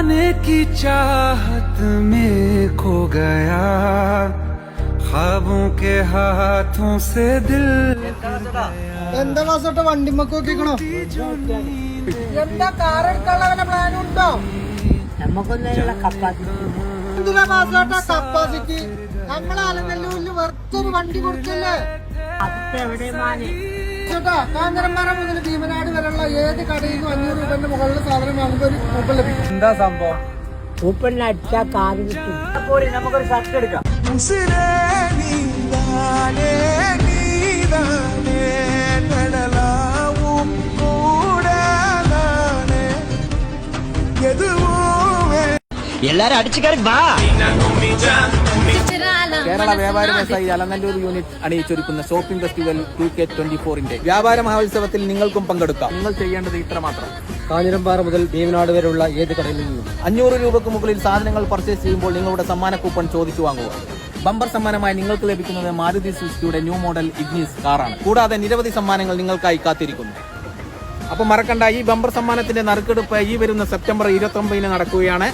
पाने की चाहत में खो गया ख्वाबों के हाथों से दिल എന്താ വാസോട്ട വണ്ടിമ്മക്ക് നോക്കിക്കണോ എന്താ കാർ എടുക്കാനുള്ള പ്ലാൻ ഉണ്ടോ നമുക്കൊന്നിനുള്ള കപ്പാസിറ്റി എന്തിനാ വാസോട്ട കപ്പാസിറ്റി നമ്മളെ അലനല്ലൂരില് വെറുത്തൊരു വണ്ടി കൊടുക്കല്ലേ അതിപ്പോ എവിടെ മാന് ചേട്ടാ കാഞ്ഞിരമ്പാറ മുതൽ ഭീമനാട് വരെയുള്ള ഏത് കടയിൽ നിന്നും അഞ്ഞൂറ് രൂപന്റെ മുകളിൽ സാധനം വാങ്ങുമ്പോൾ ഒരു കൂപ്പൺ ലഭിക്കും. എന്താ സംഭവം? കൂപ്പണിന് അടിച്ചാൽ കാറി കിട്ടും പോരെ നമുക്കൊരു ഷർട്ട് എടുക്കാം. എല്ലാരും അടിച്ചു കയറി വാ. കേരള വ്യാപാര വ്യവസായി Alanallur unit അണിയിച്ചൊരുക്കുന്ന shopping festival two K twenty ഫോറിന്റെ വ്യാപാര മഹോത്സവത്തിൽ നിങ്ങൾക്കും പങ്കെടുക്കാം. നിങ്ങൾ ചെയ്യേണ്ടത് ഇത്ര മാത്രം കാഞ്ഞിരമ്പാറ മുതൽ ഭീമനാട് വരെയുള്ള ഏത് കടയിൽ നിന്നും. അഞ്ഞൂറ് രൂപക്ക് മുകളിൽ സാധനങ്ങൾ പർച്ചേസ് ചെയ്യുമ്പോൾ നിങ്ങളുടെ സമ്മാന കൂപ്പൺ ചോദിച്ചു വാങ്ങുക. ബമ്പർ സമ്മാനമായി നിങ്ങൾക്ക് ലഭിക്കുന്നത് മാരുതി സുസുക്കിയുടെ ന്യൂ മോഡൽ ഇഗ്നീസ് കാറാണ് കൂടാതെ നിരവധി സമ്മാനങ്ങൾ നിങ്ങൾക്കായി കാത്തിരിക്കുന്നു. അപ്പോൾ മറക്കണ്ട ഈ ബമ്പർ സമ്മാനത്തിന്റെ നറുക്കെടുപ്പ് ഈ വരുന്ന സെപ്റ്റംബർ ഇരുപത്തി ഒമ്പതിന് നടക്കുകയാണ്.